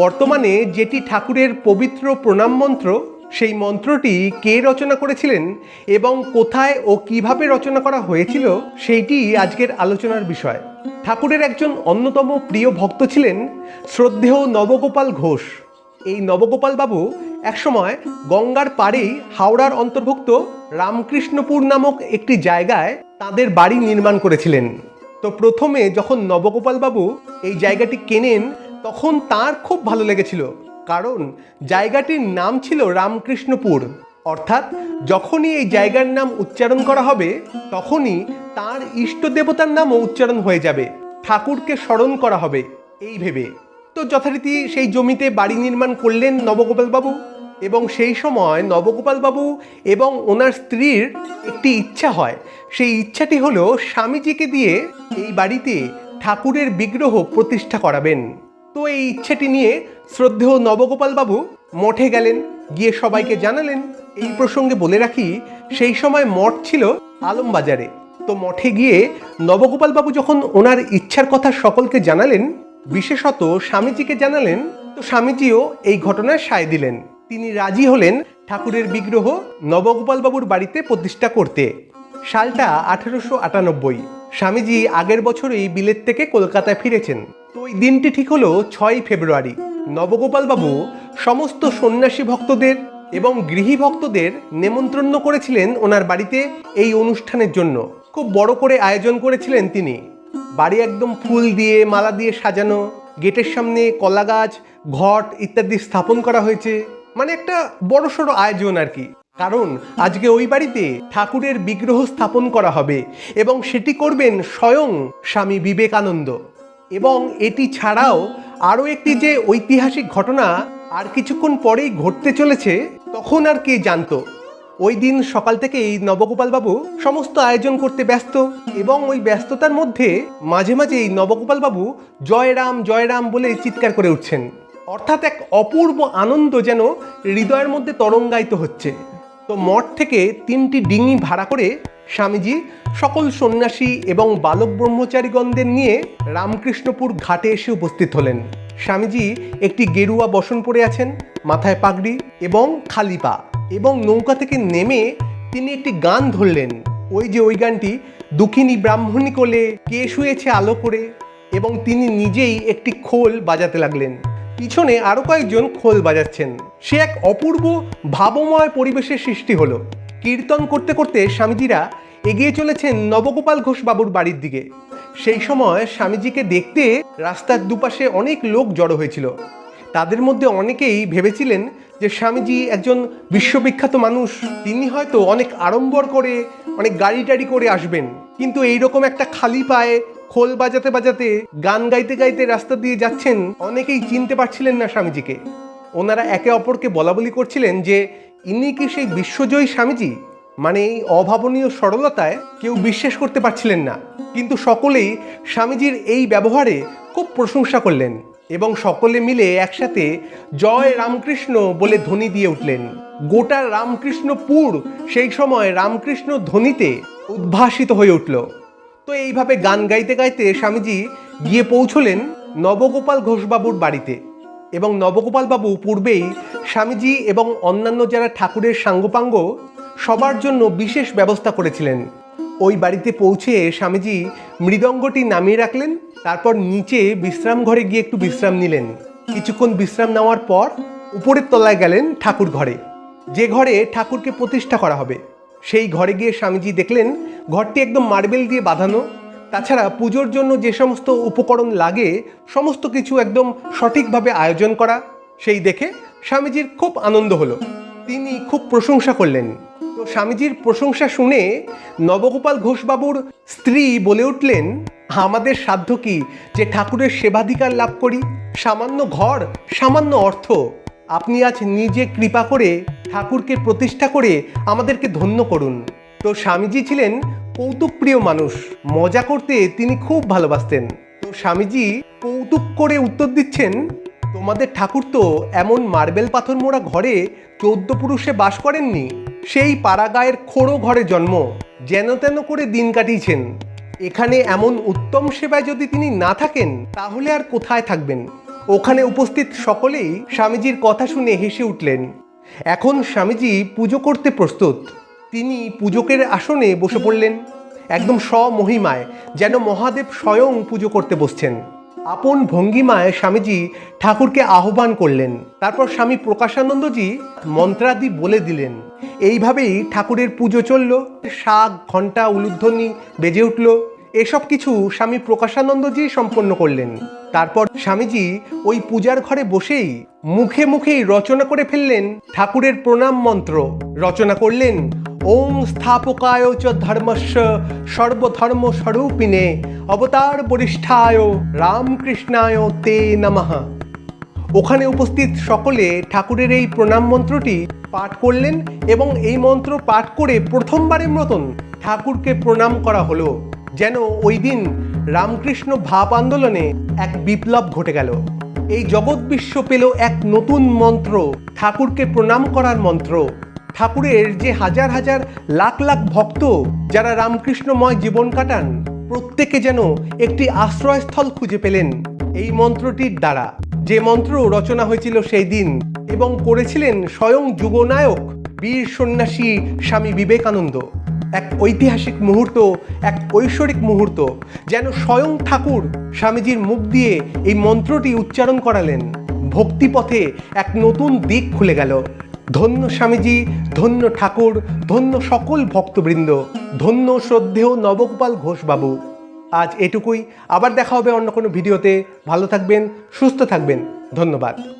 বর্তমানে যেটি ঠাকুরের পবিত্র প্রণাম মন্ত্র, সেই মন্ত্রটি কে রচনা করেছিলেন এবং কোথায় ও কীভাবে রচনা করা হয়েছিল, সেইটি আজকের আলোচনার বিষয়। ঠাকুরের একজন অন্যতম প্রিয় ভক্ত ছিলেন শ্রদ্ধেয় নবগোপাল ঘোষ। এই নবগোপাল বাবু একসময় গঙ্গার পাড়েই হাওড়ার অন্তর্ভুক্ত রামকৃষ্ণপুর নামক একটি জায়গায় তাদের বাড়ি নির্মাণ করেছিলেন। তো প্রথমে যখন নবগোপাল বাবু এই জায়গাটি কেনেন তখন তার খুব ভালো লেগেছিল, কারণ জায়গাটির নাম ছিল রামকৃষ্ণপুর। অর্থাৎ যখনই এই জায়গার নাম উচ্চারণ করা হবে, তখনই তার ইষ্ট দেবতার নামও উচ্চারণ হয়ে যাবে। ঠাকুরকে স্মরণ করা হবে, এই ভেবে। তো যথারীতি সেই জমিতে বাড়ি নির্মাণ করলেন নবগোপালবাবু এবং সেই সময় নবগোপালবাবু এবং ওনার স্ত্রীর একটি ইচ্ছা হয়। সেই ইচ্ছাটি হলো স্বামীজিকে দিয়ে এই বাড়িতে ঠাকুরের বিগ্রহ প্রতিষ্ঠা করাবেন। তো এই ইচ্ছেটি নিয়ে শ্রদ্ধেয় নবগোপাল বাবু মঠে গেলেন, গিয়ে সবাইকে জানালেন। এই প্রসঙ্গে বলে রাখি, সেই সময় মঠ ছিল আলমবাজারে। তো মঠে গিয়ে নবগোপাল বাবু যখন ওনার ইচ্ছার কথা সকলকে জানালেন, বিশেষত স্বামীজিকে জানালেন, তো স্বামীজিও এই ঘটনায় সায় দিলেন। তিনি রাজি হলেন ঠাকুরের বিগ্রহ নবগোপাল বাবুর বাড়িতে প্রতিষ্ঠা করতে। সালটা আঠেরোশো আটানব্বই। স্বামীজি আগের বছরই বিলেত থেকে কলকাতায় ফিরেছেন। তো ওই দিনটি ঠিক হলো ছয় ফেব্রুয়ারি। নবগোপাল বাবু সমস্ত সন্ন্যাসী ভক্তদের এবং গৃহী ভক্তদের নেমন্ত্রণ করেছিলেন ওনার বাড়িতে এই অনুষ্ঠানের জন্য। খুব বড় করে আয়োজন করেছিলেন তিনি। বাড়ি একদম ফুল দিয়ে, মালা দিয়ে সাজানো, গেটের সামনে কলা গাছ ঘট ইত্যাদি স্থাপন করা হয়েছে। মানে একটা বড় সড়ো আয়োজন আর কি। কারণ আজকে ওই বাড়িতে ঠাকুরের বিগ্রহ স্থাপন করা হবে এবং সেটি করবেন স্বয়ং স্বামী বিবেকানন্দ। এবং এটি ছাড়াও আরও একটি যে ঐতিহাসিক ঘটনা আর কিছুক্ষণ পরেই ঘটতে চলেছে, তখন আর কে জানতো? ওই দিন সকাল থেকেই এই নবগোপালবাবু সমস্ত আয়োজন করতে ব্যস্ত এবং ওই ব্যস্ততার মধ্যে মাঝে মাঝে এই নবগোপালবাবু জয় রাম জয় রাম বলে চিৎকার করে উঠছেন। অর্থাৎ এক অপূর্ব আনন্দ যেন হৃদয়ের মধ্যে তরঙ্গায়িত হচ্ছে। তো মঠ থেকে তিনটি ডিঙি ভাড়া করে স্বামীজি সকল সন্ন্যাসী এবং বালক ব্রহ্মচারীগণদের নিয়ে রামকৃষ্ণপুর ঘাটে এসে উপস্থিত হলেন। স্বামীজি একটি গেরুয়া বসন পরে আছেন, মাথায় পাগড়ি এবং খালি পা এবং নৌকা থেকে নেমে তিনি একটি গান ধরলেন। ওই যে ওই গানটি দুঃখিনী ব্রাহ্মণী কোলে কে শুয়েছে আলো করে এবং তিনি নিজেই একটি খোল বাজাতে লাগলেন। পিছনে আরও কয়েকজন খোল বাজাচ্ছেন। সে এক অপূর্ব ভাবময় পরিবেশের সৃষ্টি হলো। কীর্তন করতে করতে স্বামীজিরা এগিয়ে চলেছেন নবগোপাল ঘোষ বাবুর বাড়ির দিকে। সেই সময় স্বামীজিকে দেখতে রাস্তার দুপাশে অনেক লোক জড়ো হয়েছিল। তাদের মধ্যে অনেকেই ভেবেছিলেন যে স্বামীজি একজন বিশ্ববিখ্যাত মানুষ, তিনি হয়তো অনেক আড়ম্বর করে, অনেক গাড়ি টাড়ি করে আসবেন। কিন্তু এইরকম একটা খালি পায়ে খোল বাজাতে বাজাতে, গান গাইতে গাইতে রাস্তা দিয়ে যাচ্ছেন, অনেকেই চিনতে পারছিলেন না স্বামীজিকে। ওনারা একে অপরকে বলা বলি করছিলেন যে, ইনি কি সেই বিশ্বজয়ী স্বামীজি? মানে এই অভাবনীয় সরলতায় কেউ বিশ্বাস করতে পারছিলেন না। কিন্তু সকলেই স্বামীজির এই ব্যবহারে খুব প্রশংসা করলেন এবং সকলে মিলে একসাথে জয় রামকৃষ্ণ বলে ধ্বনি দিয়ে উঠলেন। গোটা রামকৃষ্ণপুর সেই সময় রামকৃষ্ণ ধ্বনিতে উদ্ভাসিত হয়ে উঠল। তো এইভাবে গান গাইতে গাইতে স্বামীজি গিয়ে পৌঁছলেন নবগোপাল ঘোষবাবুর বাড়িতে। এবং নবগোপাল বাবু পূর্বেই স্বামীজি এবং অন্যান্য যারা ঠাকুরের সাঙ্গপাঙ্গ সবার জন্য বিশেষ ব্যবস্থা করেছিলেন। ওই বাড়িতে পৌঁছে স্বামীজি মৃদঙ্গটি নামিয়ে রাখলেন, তারপর নিচে বিশ্রাম ঘরে গিয়ে একটু বিশ্রাম নিলেন। কিছুক্ষণ বিশ্রাম নেওয়ার পর উপরের তলায় গেলেন ঠাকুর ঘরে। যে ঘরে ঠাকুরকে প্রতিষ্ঠা করা হবে। সেই ঘরে গিয়ে স্বামীজি দেখলেন ঘরটি একদম মার্বেল দিয়ে বাঁধানো। তাছাড়া পুজোর জন্য যে সমস্ত উপকরণ লাগে, সমস্ত কিছু একদম সঠিকভাবে আয়োজন করা, সেই দেখে স্বামীজির খুব আনন্দ হলো। তিনি খুব প্রশংসা করলেন। তো স্বামীজির প্রশংসা শুনে নবগোপাল ঘোষবাবুর স্ত্রী বলে উঠলেন, আমাদের সাধ্য কি যে ঠাকুরের সেবাধিকার লাভ করি? সামান্য ঘর, সামান্য অর্থ আপনি আজ নিজে কৃপা করে ঠাকুরকে প্রতিষ্ঠা করে আমাদেরকে ধন্য করুন। তো স্বামীজি ছিলেন কৌতুকপ্রিয় মানুষ। মজা করতে তিনি খুব ভালোবাসতেন। তো স্বামীজি কৌতুক করে উত্তর দিচ্ছেন, তোমাদের ঠাকুর তো এমন মার্বেল পাথর মোড়া ঘরে চৌদ্দ পুরুষে বাস করেননি। সেই পাড়াগায়ের খোড়ো ঘরে জন্ম। যেন তেন করে দিন কাটিয়েছেন। এখানে এমন উত্তম সেবায় যদি তিনি না থাকেন, তাহলে আর কোথায় থাকবেন? ওখানে উপস্থিত সকলেই স্বামীজির কথা শুনে হেসে উঠলেন। এখন স্বামীজি পুজো করতে প্রস্তুত। তিনি পূজকের আসনে বসে পড়লেন, একদম স্বমহিমায়, যেন মহাদেব স্বয়ং পুজো করতে বসছেন। আপন ভঙ্গিমায় স্বামীজি ঠাকুরকে আহ্বান করলেন। তারপর স্বামী প্রকাশানন্দজি মন্ত্রাদি বলে দিলেন, এইভাবেই ঠাকুরের পুজো চলল, শাক, ঘণ্টা, উলুধ্বনি বেজে উঠল। এসব কিছু স্বামী প্রকাশানন্দজি সম্পন্ন করলেন। তারপর স্বামীজি ওই পূজার ঘরে বসেই মুখে মুখেই রচনা করে ফেললেন ঠাকুরের প্রণাম মন্ত্র। রচনা করলেন, ওম স্থাপকায় চ ধর্মস্য সর্বধর্ম স্বরূপিনে অবতার বরিষ্ঠায় রামকৃষ্ণায় তে নমঃ। ওখানে উপস্থিত সকলে ঠাকুরের এই প্রণাম মন্ত্রটি পাঠ করলেন এবং এই মন্ত্র পাঠ করে প্রথমবারের মতন ঠাকুরকে প্রণাম করা হলো। যেন ওই দিন রামকৃষ্ণ ভাব আন্দোলনে এক বিপ্লব ঘটে গেল। এই জগৎ বিশ্ব পেল এক নতুন মন্ত্র, ঠাকুরকে প্রণাম করার মন্ত্র। ঠাকুরের যে হাজার হাজার লাখ লাখ ভক্ত যারা রামকৃষ্ণময় জীবন কাটান, প্রত্যেকে যেন একটি আশ্রয়স্থল খুঁজে পেলেন এই মন্ত্রটির দ্বারা। যে মন্ত্র রচনা হয়েছিল সেই দিন এবং করেছিলেন স্বয়ং যুগনায়ক বীর সন্ন্যাসী স্বামী বিবেকানন্দ। এক ঐতিহাসিক মুহূর্ত, এক ঐশ্বরিক মুহূর্ত, যেন স্বয়ং ঠাকুর স্বামীজির মুখ দিয়ে এই মন্ত্রটি উচ্চারণ করালেন। ভক্তিপথে এক নতুন দিক খুলে গেল। ধন্য স্বামীজি, ধন্য ঠাকুর, ধন্য সকল ভক্তবৃন্দ, ধন্য শ্রদ্ধেয় নবগোপাল ঘোষবাবু। আজ এটুকুই। আবার দেখা হবে অন্য কোনো ভিডিওতে। ভালো থাকবেন, সুস্থ থাকবেন। ধন্যবাদ।